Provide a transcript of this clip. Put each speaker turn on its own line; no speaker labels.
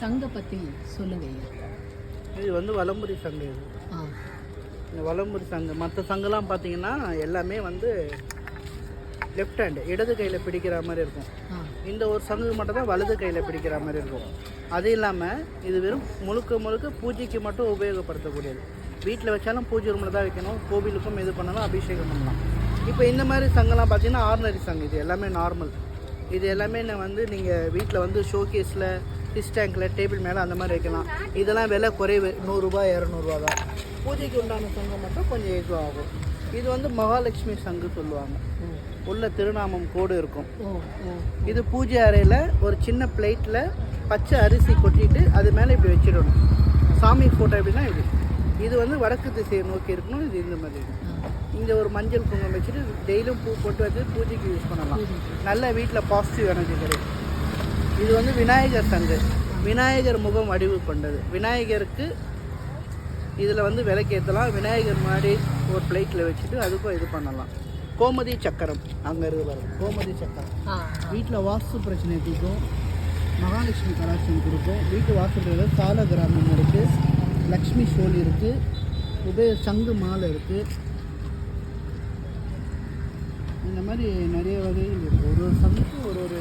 சங்கை பற்றி சொல்லுங்க
இது வந்து வலம்புரி சங்கு இது. இந்த வலம்புரி சங்கு. மற்ற சங்கெல்லாம் பார்த்தீங்கன்னா எல்லாமே வந்து லெஃப்ட் ஹேண்டு இடது கையில் பிடிக்கிற மாதிரி இருக்கும். இந்த ஒரு சங்கு மட்டும் தான் வலது கையில் பிடிக்கிற மாதிரி இருக்கும். அது இல்லாமல் இது வெறும் முழுக்க முழுக்க பூஜைக்கு மட்டும் உபயோகப்படுத்தக்கூடியது. வீட்டில் வச்சாலும் பூஜை ரூமில் தான் வைக்கணும். கோவிலுக்கும் இது பண்ணலாம் அபிஷேகம் பண்ணலாம். இப்போ இந்த மாதிரி சங்கெல்லாம் பார்த்தீங்கன்னா ஆர்டினரி சங்கு. இது எல்லாமே நார்மல் இது எல்லாமே நான் வந்து நீங்கள் வீட்டில் வந்து ஷோகேஸில் ஃபிஷ் டேங்கில் டேபிள் மேலே அந்த மாதிரி வைக்கலாம். இதெல்லாம் விலை குறைவு. நூறுரூபா இரநூறுவா தான். பூஜைக்கு உண்டான சங்கம் மட்டும் கொஞ்சம் இது ஆகும் இது வந்து மகாலட்சுமி சங்கு சொல்லுவாங்க. உள்ள திருநாமம் கோடு இருக்கும். இது பூஜை அறையில் ஒரு சின்ன பிளேட்டில் பச்சை அரிசி கொட்டிட்டு அது மேலே இப்படி வச்சிடணும். சாமி ஃபோட்டோ எப்படின்னா இப்படி இது வந்து வடக்கு திசையை நோக்கி இருக்கணும். இது இந்த மாதிரி. இங்கே ஒரு மஞ்சள் குங்குமம் வச்சுட்டு டெய்லியும் பூ போட்டு வச்சு பூஜைக்கு யூஸ் பண்ணலாம். நல்ல வீட்டில் பாசிட்டிவ் எனர்ஜி கிடைக்கும். இது வந்து விநாயகர் சங்கு. விநாயகர் முகம் வடிவு கொண்டது. விநாயகருக்கு இதில் வந்து விளக்கேற்றலாம் விநாயகர் மாதிரி ஒரு பிளேட்டில் வச்சுட்டு அதுக்கும் இது பண்ணலாம். கோமதி சக்கரம். அங்கே இருக்கு பாருங்க. கோமதி சக்கரம். வீட்டில் வாஸ்து பிரச்சனை தீர்க்கும். மகாலட்சுமி கடாட்சம் கொடுக்கும். வீட்டு வாசல் சால கிராமம் இருக்குது லக்ஷ்மி சோல் இருக்குது உபய சங்கு மாலை இருக்குது இந்த மாதிரி நிறைய வகைகள் இருக்குது ஒரு ஒரு சங்குக்கு ஒரு ஒரு